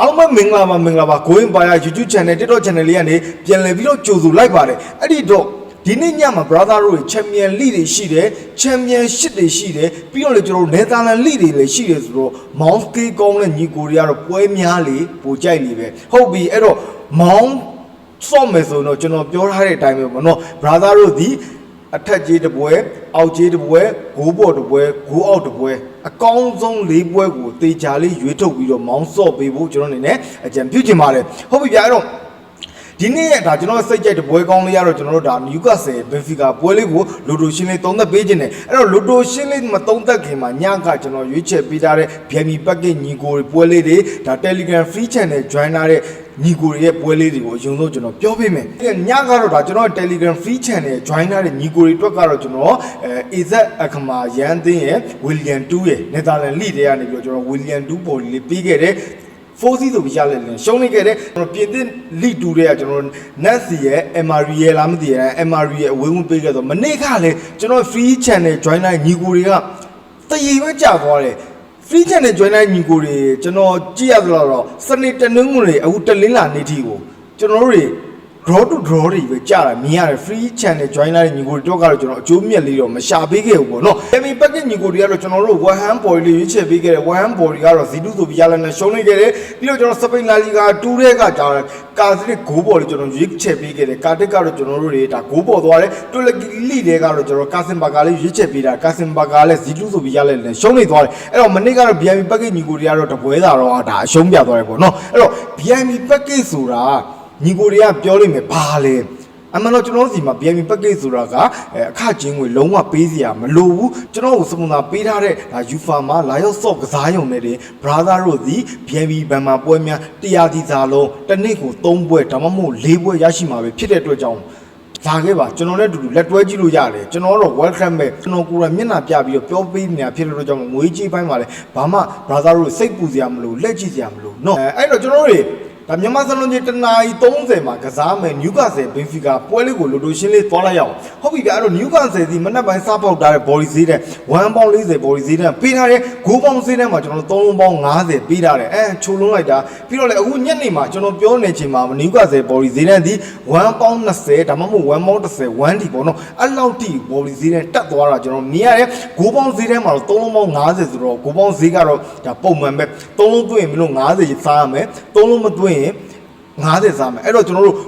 အားလုံးပဲမင်္ဂလာပါမင်္ဂလာပါ Going by YouTube channel TikTok channel လေးကနေပြန်လည်ပြီးတော့ကြိုဆိုလိုက်ပါတယ်အဲ့ဒီတော့ဒီနေ့ညမှာ brother တို့ချန်ပီယံလိတွေရှိတယ်ချန်ပီယံရှစ်တွေရှိတယ်ပြီးတော့လေကျွန်တော်တို့နယ်သာလန်လိတွေလည်းရှိတယ်ဆိုတော့ Mount K ကောင်းတဲ့ညီကိုတွေကတော့ပွဲများလေပိုကြိုက်နေပဲဟုတ်ပြီအဲ့တော့ Mount ဆော့မယ်ဆိုတော့ကျွန်တော်ပြောထားတဲ့အတိုင်းပဲပေါ့နော် brother တို့ဒီအထက်ကြီးတစ်ပွဲ အောက်ကြီးတစ်ပွဲဂိုးပေါ်တစ်ပွဲဂိုးအောက်တစ်ပွဲအကောင်းဆုံး၄ပွဲကိုတေချာလေးရွေးထုတ်ပြီးတော့မောင်းဆော့ပေးဖို့ကျွန်တော်အနေနဲ့အကြံပြုချင်ပါတယ်ဟုတ်ပြီဗျာအဲ့တော့ဒီနေ့ရဒါကျွန်တော်စိတ်ကြိုက်တဲ့ပွဲကောင်းလေးရတော့ကျွန်တော်တို့ဒါနျူကာဆယ်ဘင်ဖီကာပွဲလေးကိုလိုတိုရှင်းလေးသုံးသက်ပေးခြင်းတယ်အဲ့တော့လိုတိုရှင်းလေးမသုံးသက်ခင်မှာညကကျွန်တော်ရွေးချယ်ပေးထားတဲ့ BMI package ညီကိုပွဲလေးတွေဒါ Telegram free channel join လာတဲ့ ညီကိုတွေရဲ့ပွဲလေးတွေကိုအရင်ဆုံးကျွန်တော်ပြောပေးမယ်ဒီညကတော့ဒါကျွန်တော် Telegram free channel join လာတဲ့ညီကိုတွေအတွက်ကတော့ကျွန်တော်အဲ AZ အခမာရန်သင်းရဲ့ William 2ရဲ့ Netherlands League တွေကနေပြီးတော့ကျွန်တော် William 2ပေါ်လေးပြီးခဲ့တဲ့4စီးဆိုပြီးရလက်လင်းရှုံးနေခဲ့တဲ့ကျွန်တော်ပြင်သစ်လိတူတွေကကျွန်တော် Nancy ရဲ့ MRE ရဲ့လားမသိရယ် MRE ရဲ့အဝေးဝင်ပေးခဲ့တော့မနေ့ကလည်းကျွန်တော် free channel join လိုက်ညီကိုတွေကတရေပဲကြာသွားတယ် free channel join လိုက်ညီကိုတွေကျွန်တော်ကြည့်ရသလောက်တော့စနေတနင်္ဂနွေအခုတလင်းလာနေထီကိုကျွန်တော်တို့တွေ draw to draw တွေပဲကြာတာမြင်ရတယ် free channel join လာတဲ့ညီကိုတွေတော့ကတော့ကျွန်တော်အကျိုးမြတ်လေးတော့မရှာပေးခဲ့ဘူးပေါ့နော်။ Demi package ညီကိုတွေကတော့ကျွန်တော်တို့ one hand body လေးရွေးချယ်ပေးခဲ့တယ် one hand body ကတော့ Z2 ဆိုပြီးရလာနဲ့ရှုံးနေခဲ့တယ်ပြီးတော့ကျွန်တော်စပိန်လာလီဂါ2တဲ့ကကြာတယ်ကာစတစ်ဂိုးဘော်လေးကျွန်တော်ရွေးချယ်ပေးခဲ့တယ်ကာတစ်ကတော့ကျွန်တော်တို့တွေဒါဂိုးဘော်သွားတယ်တူလကီလီတွေကတော့ကျွန်တော်ကာစင်ဘာကာလေးရွေးချယ်ပေးတာကာစင်ဘာကာလည်း Z2 ဆိုပြီးရလာနဲ့ရှုံးနေသွားတယ်အဲ့တော့မနေ့ကတော့ BMI package ညီကိုတွေကတော့တပွဲသာတော့ဒါအရှုံးပြသွားတယ်ပေါ့နော်အဲ့တော့ BMI package ဆိုတာ ညီကိုတွေကပြောလိမ့်မယ်ဘာလဲ အမှန်တော့ကျွန်တော်တို့စီမှာ BMI package ဆိုတာကအဲအခချင်းငွေလုံးဝပေးစရာမလိုဘူးကျွန်တော်တို့စပွန်ဆာပေးထားတဲ့ဒါ UFA မှာလာရောက် soft ကစားရုံနဲ့တင် brother တို့ဒီ BMI ဘန်မှာပွဲများတရားဒီစာလုံးတစ်နေ့ကို3ပွဲဒါမှမဟုတ်4ပွဲရရှိမှာပဲဖြစ်တဲ့အတွက်ကြောင့်လာခဲ့ပါကျွန်တော်နဲ့အတူတူလက်တွဲကြည့်လို့ရတယ်ကျွန်တော်တော့ welcome ပဲကျွန်တော်ကိုယ်တိုင်မျက်နှာပြပြီးတော့ပြောပေးနေတာဖြစ်တဲ့အတွက်ကြောင့်ငွေကြီးပိုင်းမှာလည်းဘာမှ brother တို့စိတ်ပူစရာမလိုလက်ကြည့်စရာမလိုเนาะအဲအဲ့တော့ကျွန်တော်တို့တွေ ဒါမြန်မာစလုံးကြီးတနာရီ30မှာကစားမယ်နျူကာဆယ်ဘင်ဖီကာပွဲလေးကိုလိုတိုရှင်းလေးသွားလိုက်ရအောင်ဟုတ်ပြီဗျအဲ့တော့နျူကာဆယ်ဒီမနက်ပိုင်းစားပေါက်ထားတဲ့ body ဈေးတဲ့1ပေါင်း40 body ဈေးတဲ့ပေးထားတဲ့9ပေါင်းဈေးတဲ့မှာကျွန်တော်3လုံးပေါင်း50ပေးထားတယ်အဲချိုးလုံးလိုက်တာပြီးတော့လေအခုညနေမှာကျွန်တော်ပြောနေချိန်မှာနျူကာဆယ် body ဈေးတဲ့ဒီ1ပေါင်း20ဒါမှမဟုတ်1ပေါင်း30 1ဒီပေါ့နော်အဲ့လောက်ထိ body ဈေးတဲ့တက်သွားတာကျွန်တော်မြင်ရတယ်9ပေါင်းဈေးတဲ့မှာတော့3လုံးပေါင်း50ဆိုတော့9ပေါင်းဈေးကတော့ဒါပုံမှန်ပဲ3လုံးသွင်းရင်မလို့50စားရမယ်3လုံးမသွင်းရင်90စားမယ်အဲ့တော့ကျွန်တော်တို့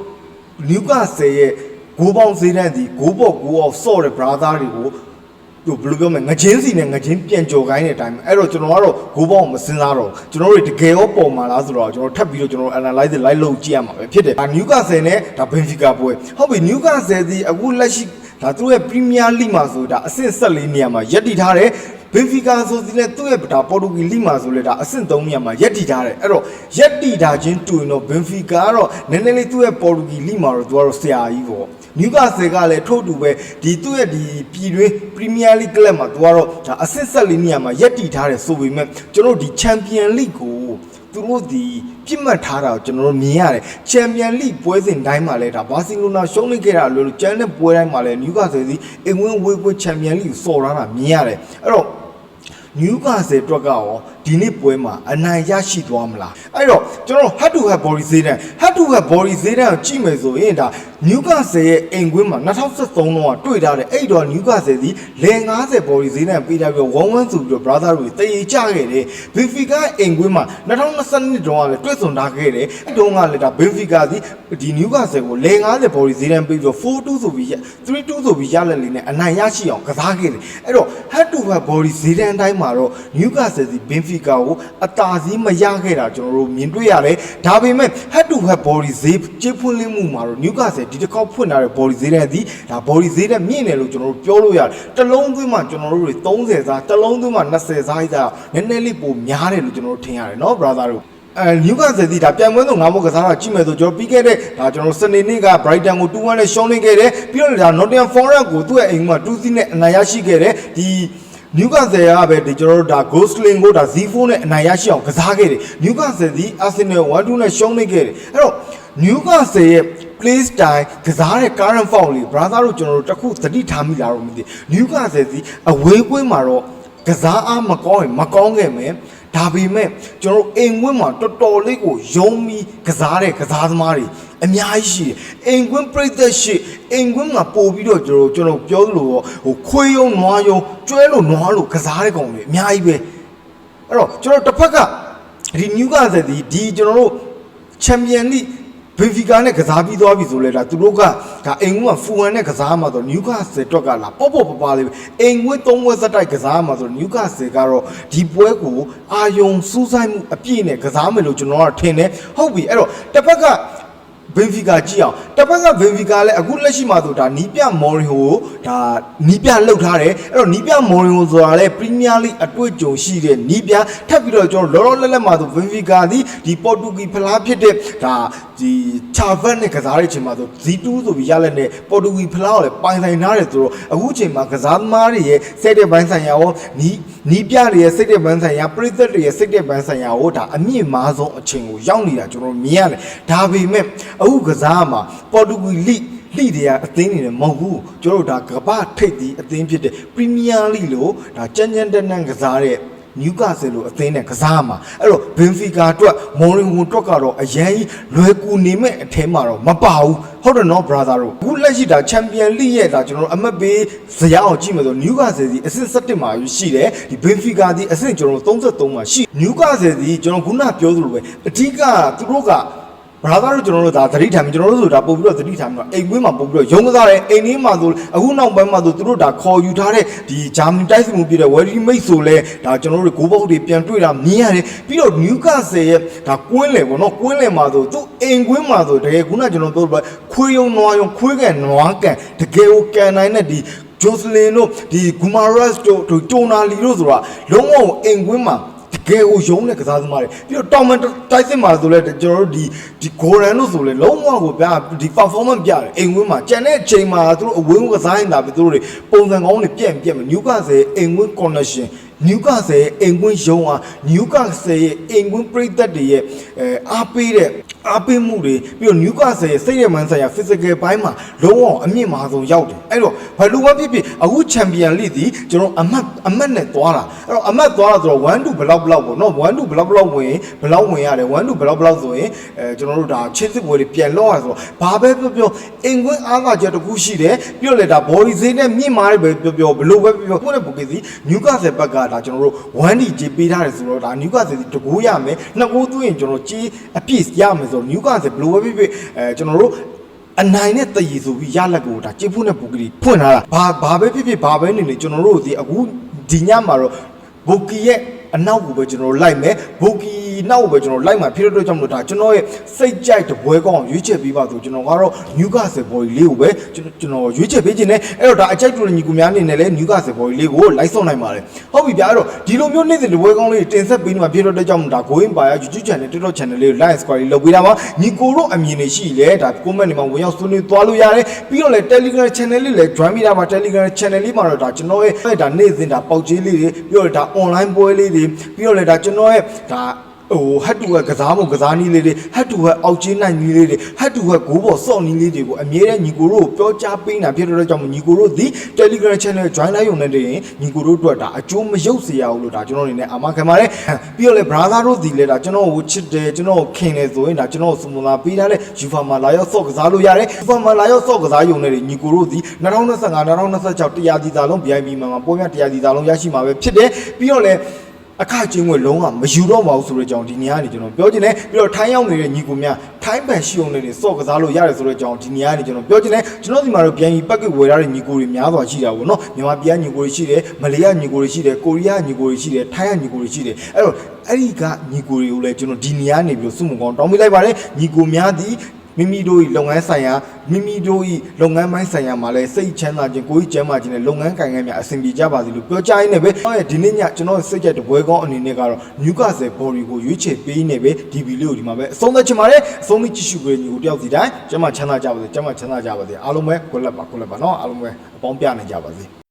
နျူကာဆယ်ရဲ့ဂိုးပေါင်းဈေးတန်းဒီဂိုးပေါ်ဂိုးအောင်ဆော့တဲ့ brother တွေကိုဟိုဘယ်လိုပြောမလဲငချင်းစီနဲ့ငချင်းပြန်ကြော်ခိုင်းတဲ့အတိုင်းအဲ့တော့ကျွန်တော်ကတော့ဂိုးပေါင်းမစင်စားတော့ကျွန်တော်တို့တကယ်ရောပေါ်မှာလားဆိုတော့ကျွန်တော်ထပ်ပြီးတော့ကျွန်တော် analyze လိုက်လုပ်ကြည့်ရမှာပဲဖြစ်တယ်ဒါနျူကာဆယ်နဲ့ဒါဘင်ဖီကာပွဲဟုတ်ပြီနျူကာဆယ်ဒီအခုလက်ရှိဒါသူ့ရဲ့ Premier League မှာဆိုဒါအဆင့်14နေရာမှာရပ်တည်ထားတယ် ဘင်ဖီကာဆိုစီနဲ့သူ့ရဲ့ဒါပေါ်တူဂီလိမှာဆိုလဲဒါအဆင့်3နေရာမှာရက်တည်ထားတယ်အဲ့တော့ရက်တည်တာချင်းတူရင်တော့ဘင်ဖီကာကတော့နည်းနည်းလေးသူ့ရဲ့ပေါ်တူဂီလိမှာတော့သူကတော့ဆရာကြီးပေါ့နျူကာဆယ်ကလည်းထို့တူပဲဒီသူ့ရဲ့ဒီပြည်တွင်းပရီးမီးယားလိကလပ်မှာသူကတော့ဒါအဆင့်14နေရာမှာရက်တည်ထားတယ်ဆိုပေမဲ့ကျွန်တော်တို့ဒီချန်ပီယံလိကို သူတို့ဒီပြစ်မှတ်ထားတာကိုကျွန်တော်တို့မြင်ရတယ်ချန်ပီယံလိပွဲစဉ်တိုင်းမှာလဲဒါဘာစီလိုနာရှုံးနေခဲ့တာလို့လို့ကျန်တဲ့ပွဲတိုင်းမှာလဲနျူကာဆယ်စီအင်ဝင်းဝေးပွဲချန်ပီယံလိကိုစော်ထားတာမြင်ရတယ်အဲ့တော့နျူကာဆယ်အတွက်ကရောဒီနေ့ပွဲမှာအနိုင်ရရှိသွားမလားအဲ့တော့ကျွန်တော် head to head body ဈေးတန်း head to head body ဈေးတန်းကိုကြည့်မယ်ဆိုရင်ဒါနျူကာဆယ်ရဲ့အိမ်ကွင်းမှာ2013တုန်းကတွေ့ထားတဲ့အဲ့တော့နျူကာဆယ်စီလေ90 body ဈေးတန်းပေးထားပြီးဝန်းဝန်းဆိုပြီးတော့ brother တွေတည်ကြခဲ့တယ် Benfica အိမ်ကွင်းမှာ2022တုန်းကလည်းတွေ့ဆုံထားခဲ့တယ်အဲ့တုန်းကလည်းဒါ Benfica စီဒီနျူကာဆယ်ကိုလေ90 body ဈေးတန်းပေးပြီးတော့4-2ဆိုပြီး3-2ဆိုပြီးရလက်လေးနဲ့အနိုင်ရရှိအောင်ကစားခဲ့တယ်အဲ့တော့ head to head body ဈေးတန်းတိုင်းမှာတော့နျူကာဆယ်စီ Benfica ကိုအတာစီးမရခဲ့တာကျွန်တော်တို့မြင်တွေ့ရတယ်ဒါပေမဲ့ head to head body ဈေးကျေးဖွင့်လင်းမှုမှာတော့နျူကာဆယ်ဒီတစ်ခေါက်ဖွင့်ထားတဲ့ body ဈေးတန်းသည်ဒါ body ဈေးတန်းမြင့်တယ်လို့ကျွန်တော်တို့ပြောလို့ရတယ်တစ်လုံးသွင်းမှကျွန်တော်တို့တွေ30စားတစ်လုံးသွင်းမှ20စားစားနည်းနည်းလေးပိုများတယ်လို့ကျွန်တော်တို့ထင်ရတယ်နော် brother တို့အဲနျူကာဆယ်စီဒါပြိုင်ပွဲဆုံးငါမို့ကစားတာကြည့်မယ်ဆိုကျွန်တော်ပြီးခဲ့တဲ့ဒါကျွန်တော်စနေနေ့က Brighton ကို2-1နဲ့ရှုံးနေခဲ့တယ်ပြီးတော့ဒါ Nottingham Forest ကိုသူ့ရဲ့အိမ်မှာ2-0နဲ့အနိုင်ရရှိခဲ့တယ်ဒီနျူကာဆယ်ကပဲဒီကျွန်တော်တို့ဒါ Ghostling ကိုဒါ Z4 နဲ့အနိုင်ရရှိအောင်ကစားခဲ့တယ်နျူကာဆယ်စီ Arsenal 1-2နဲ့ရှုံးနေခဲ့တယ်အဲ့တော့နျူကာဆယ်ရဲ့ play style ကစားတဲ့ current form လေး brother တို့ကျွန်တော်တို့တစ်ခုသတိထားမိလားတော့မသိနျူကာဆယ်စီအဝေးကွင်းမှာတော့ကစားအားမကောင်းရင်မကောင်းခဲ့မယ်ဒါပေမဲ့ကျွန်တော်တို့အိမ်ဝင်းမှာတော်တော်လေးကိုယုံပြီးကစားတဲ့ကစားသမားတွေအများကြီးရှိတယ်အိမ်ကွင်းပြိသက်ရှိအိမ်ကွင်းမှာပို့ပြီးတော့ကျွန်တော်ကျွန်တော်ပြောသလိုပေါ့ဟိုခွေးယုံနွားယုံကျွဲလို့နွားလို့ကစားတဲ့ကောင်တွေအများကြီးပဲအဲ့တော့ကျွန်တော်တစ်ဖက်ကဒီနျူကာဆယ်ဒီဒီကျွန်တော်တို့ချန်ပီယံလိ ဘင်ဖီကာနဲ့ကစားပြီးသွားပြီဆိုလဲဒါသူတို့ကဒါအိမ်ကွင်းမှာဖူဝမ်နဲ့ကစားမှာဆိုနျူကာဆယ်တွက်ကလာပေါ့ပေါ့ပပလေးပဲအိမ်ကွင်းသုံးဝက်စတိုက်ကစားမှာဆိုနျူကာဆယ်ကတော့ဒီပွဲကိုအာယုံစူးစိုက်မှုအပြည့်နဲ့ကစားမယ်လို့ကျွန်တော်ကထင်တယ်ဟုတ်ပြီအဲ့တော့တစ်ဖက်ကဘင်ဖီကာကြည့်အောင်တစ်ဖက်ကဘင်ဖီကာလည်းအခုလက်ရှိမှာဆိုဒါနီးပြမော်ရီဟိုကိုဒါနီးပြလှုပ်ထားတယ်အဲ့တော့နီးပြမော်ရီဟိုဆိုတာလည်းပရီးမီးယားလိအတွေ့အကြုံရှိတဲ့နီးပြထပ်ပြီးတော့ကျွန်တော်လောလောလတ်လတ်မှာဆိုဘင်ဖီကာဒီဒီပေါ်တူဂီဖလားဖြစ်တဲ့ဒါ ဒီချာဗတ်နဲ့ကစားတဲ့အချိန်မှာဆို Z2 ဆိုပြီးရလက်နဲ့ပေါ်တူဂီဖလားကိုလည်းပိုင်ဆိုင်ထားတယ်ဆိုတော့အခုအချိန်မှာကစားသမားတွေရဲ့စိတ်တဲ့ဘိုင်းဆိုင်ရာရောနီးနီးပြတွေရဲ့စိတ်တဲ့ဘိုင်းဆိုင်ရာပရိသတ်တွေရဲ့စိတ်တဲ့ဘိုင်းဆိုင်ရာကိုဒါအမြင့်မားဆုံးအချိန်ကိုရောက်နေတာကျွန်တော်မြင်ရတယ်ဒါပေမဲ့အခုကစားမှာပေါ်တူဂီလိလိတွေကအသင်းနေတယ်မဟုတ်ဘူးကျွန်တော်တို့ဒါကမ္ဘာထိပ်သီးအသင်းဖြစ်တဲ့ပရီးမီးယားလိလို့ဒါကြမ်းကြမ်းတမ်းတမ်းကစားတဲ့ နျူကာဆယ်လိုအသင်းနဲ့ကစားမှာအဲ့တော့ဘင်ဖီကာအတွက်မော်ရင်ဟွန်အတွက်ကတော့အရင်ကြီးလွယ်ကူနေမဲ့အထဲမှာတော့မပါဘူးဟုတ်တယ်နော် brother တို့အခုလက်ရှိဒါချန်ပီယံလိရဲ့ဒါကျွန်တော်တို့အမတ်ပေးဇယားအောင်ကြည့်မယ်ဆိုနျူကာဆယ်စီအဆင့်17မှာရှိတယ်ဒီဘင်ဖီကာဒီအဆင့်ကျွန်တော်တို့33မှာရှိနျူကာဆယ်စီကျွန်တော်ခုနပြောသလိုပဲအဓိကသူတို့က ဘာသာတို့ကျွန်တော်တို့ဒါသတိထားပြီကျွန်တော်တို့ဆိုတာပို့ပြီးတော့သတိထားပြီးတော့အိမ်ကွင်းမှာပို့ပြီးတော့ရုံးကစားတယ်အိမ်လေးမှာဆိုအခုနောက်ပိုင်းမှာဆိုသူတို့ဒါခေါ်ယူထားတဲ့ဒီဂျာမနီတိုက်စစ်မှုပြတဲ့ဝယ်ဒီမိတ်ဆိုလဲဒါကျွန်တော်တို့ဂိုးပေါက်တွေပြန်တွေ့တာမြင်ရတယ်ပြီးတော့နျူကာဆယ်ရဲ့ဒါကွင်းလေပေါ့နော်ကွင်းလေမှာဆိုသူအိမ်ကွင်းမှာဆိုတကယ်ခုနကကျွန်တော်ပြောလို့ခွေးယုံနွားယုံခွေးကန်နွားကန်တကယ်ကိုကန်နိုင်တဲ့ဒီဂျိုစလင်တို့ဒီဂူမာရက်စ်တို့တိုနာလီတို့ဆိုတာလုံးဝအိမ်ကွင်းမှာ တကယ်ကိုယုံတဲ့ကစားသမားတွေပြီးတော့တောင်မန်တိုက်စစ်မှာဆိုလဲကျွန်တော်တို့ဒီဒီဂိုရန်တို့ဆိုလဲလုံးဝကိုဗျာဒီ performance ပြတယ်အိမ်ဝင်းမှာကြံတဲ့အချိန်မှာသူတို့အဝင်းကစားနေတာပဲသူတို့တွေပုံစံကောင်းတွေပြက်ပြက်နျူကာဆယ်အိမ်ဝင်း connection နျူကာဆယ်အိမ်ကွင်းယုံအားနျူကာဆယ်ရဲ့အိမ်ကွင်းပြိသက်တွေရဲ့အဲအားပေးတဲ့အားပေးမှုတွေပြီးတော့နျူကာဆယ်ရဲ့စိတ်ရမှန်းဆိုင်ရာ physical ဘိုင်းမှာလုံးဝအမြင့်မာဆုံးရောက်တယ်အဲ့တော့ဘယ်လိုမှဖြစ်ဖြစ်အခုချန်ပီယံလိဒီကျွန်တော်အမတ်အမတ်နဲ့သွားတာအဲ့တော့အမတ်သွားတာဆိုတော့1 to ဘလောက်ဘလောက်ပေါ့နော်1 to ဘလောက်ဘလောက်ဝင်ဘလောက်ဝင်ရတယ်1 to ဘလောက်ဘလောက်ဆိုရင်အဲကျွန်တော်တို့ဒါချင်းစစ်ပွဲတွေပြန်လော့ရဆိုတော့ဘာပဲပြောပြောအိမ်ကွင်းအားကချက်တစ်ခုရှိတယ်ပြီးတော့လေဒါ body ဈေးနဲ့မြင့်မားတယ်ပဲပြောပြောဘလို့ပဲပြောပြောကိုယ့်ရဲ့ပုဂ္ဂိုလ်စီနျူကာဆယ်ဘက်ကဒါကျွန်တော်တို့ 1D ကြေးပေးထားတယ်ဆိုတော့ဒါနျူကာဆယ်စီတကူရမယ်နှစ်ကူသွင်းရင်ကျွန်တော်ကြေးအပြည့်ရမယ်ဆိုတော့နျူကာဆယ်ဘလို့ပဲဖြစ်ဖြစ်အဲကျွန်တော်တို့အနိုင်နဲ့တည်ရည်ဆိုပြီးရလက်ကိုဒါကြေးဖို့နဲ့ပုဂ္ဂိုလ်ဖွင့်ထားတာဘာဘာပဲဖြစ်ဖြစ်ဘာပဲနေနေကျွန်တော်တို့ဒီအခုဒီညမှာတော့ဘိုကီရဲ့အနောက်ကိုပဲကျွန်တော်တို့လိုက်မယ်ဘိုကီ နောက်ကိုပဲကျွန်တော်လိုက်မှာဖြစ်တဲ့အတွက်ကြောင့်မလို့ဒါကျွန်တော်ရဲ့စိတ်ကြိုက်တဲ့ဘွဲကောင်းရွေးချယ်ပေးပါဆိုကျွန်တော်ကတော့နျူကာဆယ်ဘော်ကြီးလေးကိုပဲကျွန်တော်ကျွန်တော်ရွေးချယ်ပေးခြင်းနဲ့အဲ့တော့ဒါအကြိုက်တူတဲ့ညီကူများအနေနဲ့လည်းနျူကာဆယ်ဘော်ကြီးလေးကိုလိုက်ဆောင်နိုင်ပါတယ်ဟုတ်ပြီဗျာအဲ့တော့ဒီလိုမျိုးနေ့စဉ်တပွဲကောင်းလေးတင်ဆက်ပေးနေမှာဖြစ်တဲ့အတွက်ကြောင့်ဒါ going by YouTube channel TikTok channel လေးကို like subscribe လုပ်ပေးတာပါညီကိုတို့အမြင်တွေရှိလေဒါ comment တွေမှာဝင်ရောက်ဆွေးနွေးသွားလို့ရတယ်ပြီးတော့လည်း Telegram channel လေးလည်း join မိတာပါ Telegram channel လေးမှာတော့ဒါကျွန်တော်ရဲ့ဒါနေ့စဉ်ဒါပေါက်ကြီးလေးတွေပြီးတော့ဒါ online ပွဲလေးတွေပြီးတော့လည်းဒါကျွန်တော်ရဲ့ဒါ ဟိုဟတ်တူဟက်ကစားမှုကစားနည်းလေးတွေဟတ်တူဟက်အောက်ကျင်းနိုင်နည်းလေးတွေဟတ်တူဟက်ဂိုးပေါ်စော့နည်းလေးတွေကိုအမြဲတမ်းညီကိုတို့ကိုပြောကြားပေးနေတာဖြစ်တဲ့အတွက်ကြောင့်မို့ညီကိုတို့ဒီ Telegram channel join လိုက်ရုံနဲ့တည်းရင်ညီကိုတို့အတွက်ဒါအကျိုးမရုပ်စေရဘူးလို့ဒါကျွန်တော်အနေနဲ့အာမခံပါတယ်ပြီးတော့လေ brother တို့ဒီလေဒါကျွန်တော်ကိုချစ်တယ်ကျွန်တော်ကိုခင်တယ်ဆိုရင်ဒါကျွန်တော်စုံလာပေးထားတဲ့ UFA မှာလာရောက်စော့ကစားလို့ရတယ် UFA မှာလာရောက်စော့ကစားရုံနဲ့တည်းညီကိုတို့ဒီ2025 2026တရားဒီသားလုံး VIP မှာမှာပွဲမြတရားဒီသားလုံးရရှိမှာပဲဖြစ်တယ်ပြီးတော့လေ အခကျင်းဝဲလုံးဝမယူတော့ပါဘူးဆိုတဲ့အကြောင်းဒီနေရာကနေကျွန်တော်ပြောချင်တယ်ပြီးတော့ထိုင်းရောက်နေတဲ့ညီကိုများထိုင်းပန်ရှိအောင်နေနေစော့ကစားလို့ရတယ်ဆိုတဲ့အကြောင်းဒီနေရာကနေကျွန်တော်ပြောချင်တယ်ကျွန်တော်ဒီမှာတော့ပြန်ပြီးပက်ကဝယ်ရတဲ့ညီကိုတွေများစွာရှိတာပေါ့နော်မြန်မာပြည်ညီကိုတွေရှိတယ်မလေးယားညီကိုတွေရှိတယ်ကိုရီးယားညီကိုတွေရှိတယ်ထိုင်းကညီကိုတွေရှိတယ်အဲ့တော့အဲ့ဒီကညီကိုတွေကိုလည်းကျွန်တော်ဒီနေရာနေပြီးစုမှုကောင်းတောင်းပေးလိုက်ပါတယ်ညီကိုများသည် မိမိတို့၏လုပ်ငန်းဆိုင်ရာမိမိတို့၏လုပ်ငန်းပိုင်းဆိုင်ရာမှာလည်းစိတ်ချမ်းသာခြင်းကိုယ်ကျန်းမာခြင်းနဲ့လုပ်ငန်းကိုင်ငန်းများအဆင်ပြေကြပါစေလို့ပြောကြရင်းနဲ့ပဲကျွန်တော်ဒီနေ့ညကျွန်တော်စိတ်ကြတပွဲကောင်းအနေနဲ့ကတော့ညူကာဆယ်ဘော်ရီကိုရွေးချယ်ပေးနေပဲဒီဗီလေးကိုဒီမှာပဲအဆုံးသတ်ချင်ပါတယ်အဆုံးမိကြည့်ရှုပေးညီကိုတယောက်စီတိုင်းကျန်းမာချမ်းသာကြပါစေကျန်းမာချမ်းသာကြပါစေအားလုံးပဲကိုလက်ပါကိုလက်ပါနော်အားလုံးပဲအပေါင်းပြနိုင်ကြပါစေ